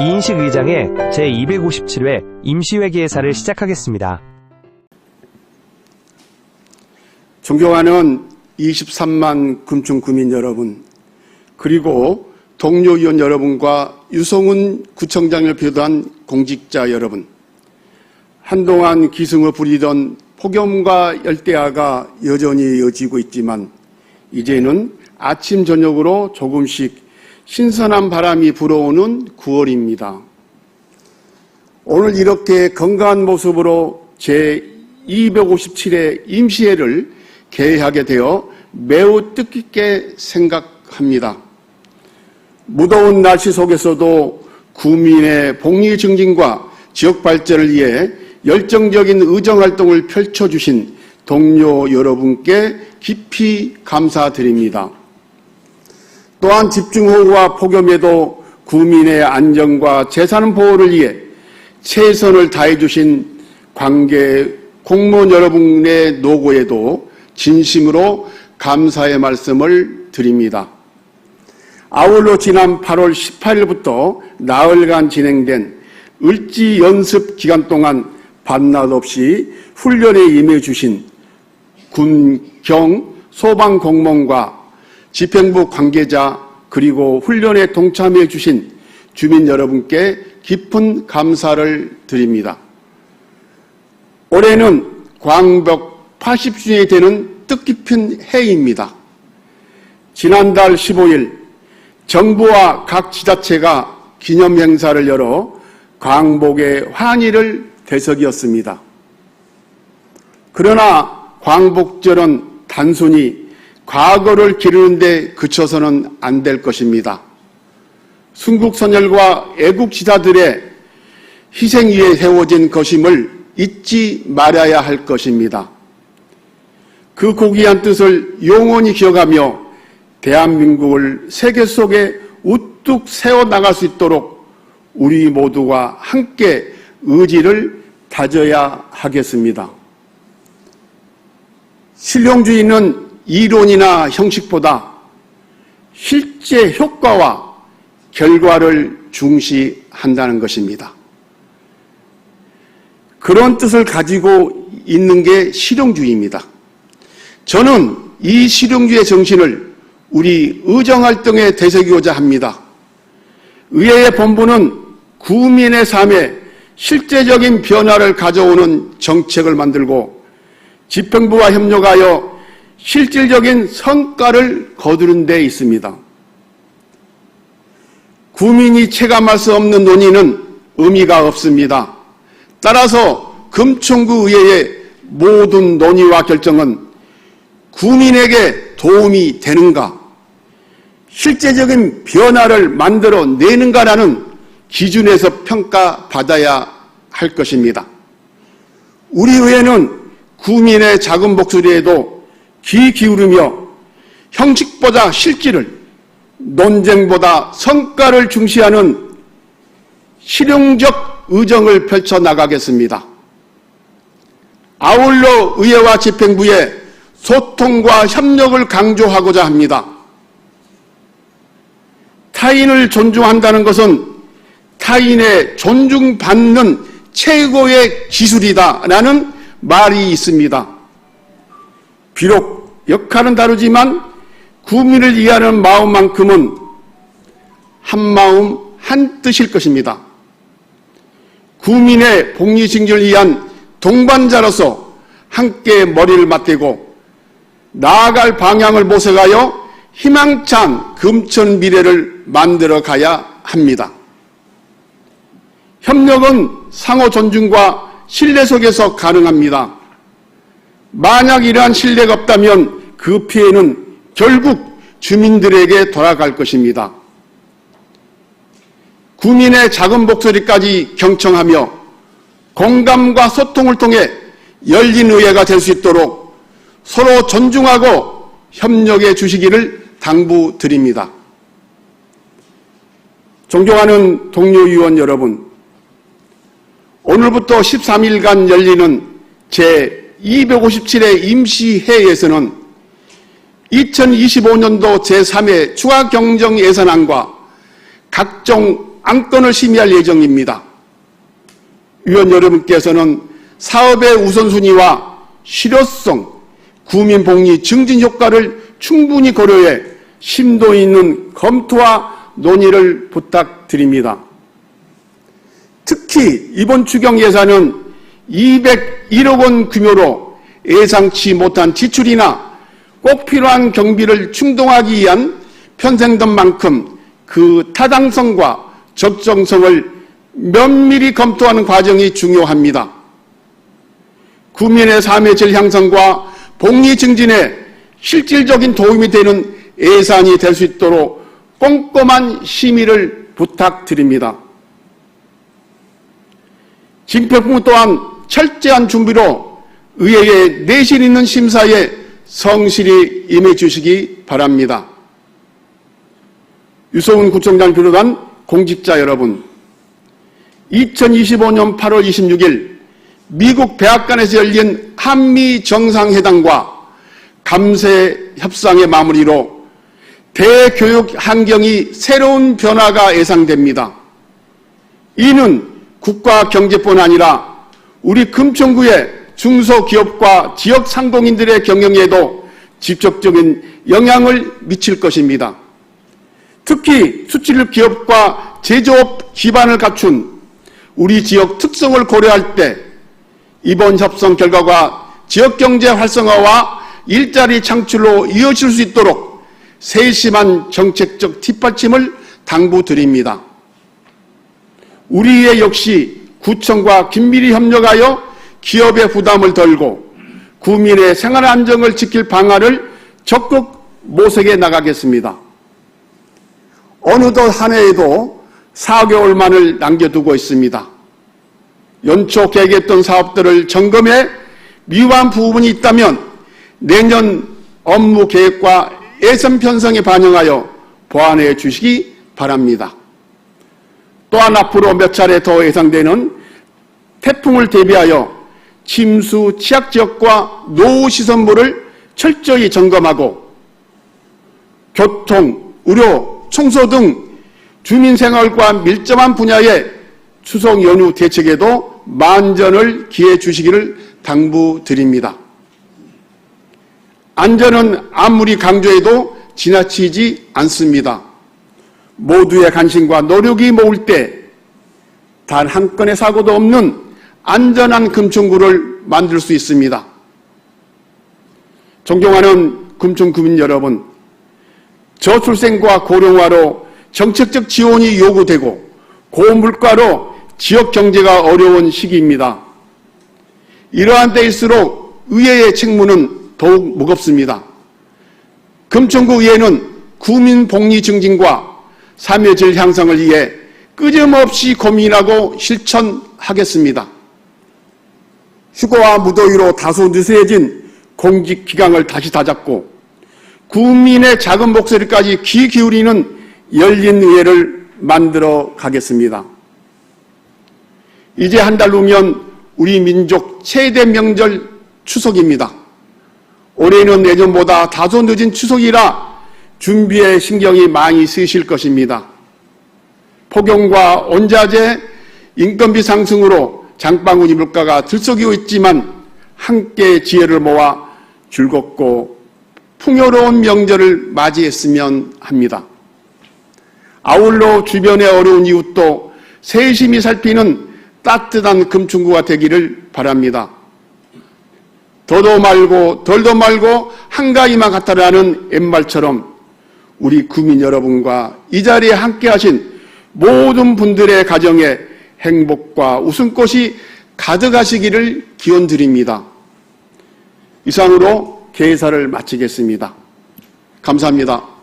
이인식 의장의 제257회 임시회계사를 시작하겠습니다. 존경하는 23만 금충 구민 여러분, 그리고 동료 의원 여러분과 유성훈 구청장을 비롯한 공직자 여러분, 한동안 기승을 부리던 폭염과 열대야가 여전히 이어지고 있지만 이제는 아침 저녁으로 조금씩 신선한 바람이 불어오는 9월입니다. 오늘 이렇게 건강한 모습으로 제 257회 임시회를 개회하게 되어 매우 뜻깊게 생각합니다. 무더운 날씨 속에서도 구민의 복리 증진과 지역 발전을 위해 열정적인 의정 활동을 펼쳐주신 동료 여러분께 깊이 감사드립니다. 또한 집중호우와 폭염에도 구민의 안전과 재산 보호를 위해 최선을 다해 주신 관계 공무원 여러분의 노고에도 진심으로 감사의 말씀을 드립니다. 아울러 지난 8월 18일부터 나흘간 진행된 을지 연습 기간 동안 반낮 없이 훈련에 임해 주신 군, 경, 소방 공무원과 집행부 관계자 그리고 훈련에 동참해 주신 주민 여러분께 깊은 감사를 드립니다. 올해는 광벽 80주년이 되는 뜻깊은 해입니다. 지난달 15일 정부와 각 지자체가 기념 행사를 열어 광복의 환희를 되새겼습니다. 그러나 광복절은 단순히 과거를 기르는데 그쳐서는 안 될 것입니다. 순국선열과 애국지사들의 희생 위에 세워진 것임을 잊지 말아야 할 것입니다. 그 고귀한 뜻을 영원히 기억하며 대한민국을 세계 속에 우뚝 세워나갈 수 있도록 우리 모두가 함께 의지를 다져야 하겠습니다. 실용주의는 이론이나 형식보다 실제 효과와 결과를 중시한다는 것입니다. 그런 뜻을 가지고 있는 게 실용주의입니다. 저는 이 실용주의 정신을 우리 의정활동에 되새기고자 합니다. 의회의 본부는 구민의 삶에 실제적인 변화를 가져오는 정책을 만들고 집행부와 협력하여 실질적인 성과를 거두는 데 있습니다. 구민이 체감할 수 없는 논의는 의미가 없습니다. 따라서 금천구 의회의 모든 논의와 결정은 구민에게 도움이 되는가, 실제적인 변화를 만들어 내는가라는 기준에서 평가받아야 할 것입니다. 우리 의회는 구민의 작은 목소리에도 귀 기울이며 형식보다 실질을 논쟁보다 성과를 중시하는 실용적 의정을 펼쳐 나가겠습니다. 아울러 의회와 집행부의 소통과 협력을 강조하고자 합니다. 타인을 존중한다는 것은 타인의 존중받는 최고의 기술이다라는 말이 있습니다. 비록 역할은 다르지만 구민을 이해하는 마음만큼은 한 마음 한 뜻일 것입니다. 구민의 복리 증진을 위한 동반자로서 함께 머리를 맞대고 나아갈 방향을 모색하여 희망찬 금천 미래를 만들어 가야 합니다. 협력은 상호 존중과 신뢰 속에서 가능합니다. 만약 이러한 신뢰가 없다면 그 피해는 결국 주민들에게 돌아갈 것입니다. 구민의 작은 목소리까지 경청하며 공감과 소통을 통해 열린 의회가 될 수 있도록 서로 존중하고 협력해 주시기를 당부드립니다. 존경하는 동료 의원 여러분, 오늘부터 13일간 열리는 제257회 임시회에서는 2025년도 제3회 추가 경정 예산안과 각종 안건을 심의할 예정입니다. 위원 여러분께서는 사업의 우선순위와 실효성, 구민복리 증진 효과를 충분히 고려해 심도 있는 검토와 논의를 부탁드립니다. 특히 이번 추경 예산은 201억 원 규모로 예상치 못한 지출이나 꼭 필요한 경비를 충동하기 위한 편성된 만큼 그 타당성과 적정성을 면밀히 검토하는 과정이 중요합니다. 국민의 삶의 질 향상과 복리 증진에 실질적인 도움이 되는 예산이 될 수 있도록 꼼꼼한 심의를 부탁드립니다. 진표품 또한 철저한 준비로 의회의 내실 있는 심사에 성실히 임해 주시기 바랍니다. 유소은 구청장 비롯한 공직자 여러분, 2025년 8월 26일 미국 백악관에서 열린 한미 정상회담과 감세 협상의 마무리로 대교육 환경이 새로운 변화가 예상됩니다. 이는 국가 경제뿐 아니라 우리 금천구의 중소기업과 지역 상공인들의 경영에도 직접적인 영향을 미칠 것입니다. 특히 수출 기업과 제조업 기반을 갖춘 우리 지역 특성을 고려할 때 이번 협상 결과가 지역 경제 활성화와 일자리 창출로 이어질 수 있도록 세심한 정책적 뒷받침을 당부드립니다. 우리의 역시 구청과 긴밀히 협력하여 기업의 부담을 덜고 국민의 생활 안정을 지킬 방안을 적극 모색해 나가겠습니다. 어느덧 한 해에도 4개월만을 남겨두고 있습니다. 연초 계획했던 사업들을 점검해 미완 부분이 있다면 내년 업무 계획과 예산 편성에 반영하여 보완해 주시기 바랍니다. 또한 앞으로 몇 차례 더 예상되는 태풍을 대비하여 침수 취약 지역과 노후 시설물을 철저히 점검하고 교통, 의료, 청소 등 주민 생활과 밀접한 분야의 추석 연휴 대책에도 만전을 기해 주시기를 당부드립니다. 안전은 아무리 강조해도 지나치지 않습니다. 모두의 관심과 노력이 모을 때단 한 건의 사고도 없는 안전한 금천구를 만들 수 있습니다. 존경하는 금천구민 여러분, 저출생과 고령화로 정책적 지원이 요구되고 고물가로 지역 경제가 어려운 시기입니다. 이러한 때일수록 의회의 책무는 더욱 무겁습니다. 금천구 의회는 구민 복리 증진과 삶의 질 향상을 위해 끄짐없이 고민하고 실천하겠습니다. 휴거와 무더위로 다소 느슨해진 공직 기강을 다시 다잡고 국민의 작은 목소리까지 귀 기울이는 열린 의회를 만들어 가겠습니다. 이제 한 달 후면 우리 민족 최대 명절 추석입니다. 올해는 내년보다 다소 늦은 추석이라 준비에 신경이 많이 쓰이실 것입니다. 폭염과 원자재, 인건비 상승으로 장바구니 물가가 들썩이고 있지만 함께 지혜를 모아 즐겁고 풍요로운 명절을 맞이했으면 합니다. 아울러 주변의 어려운 이웃도 세심히 살피는 따뜻한 금충구가 되기를 바랍니다. 더도 말고 덜도 말고 한가위만 같다라는 옛말처럼 우리 구민 여러분과 이 자리에 함께 하신 모든 분들의 가정에 행복과 웃음꽃이 가득하시기를 기원 드립니다. 이상으로 개사를 마치겠습니다. 감사합니다.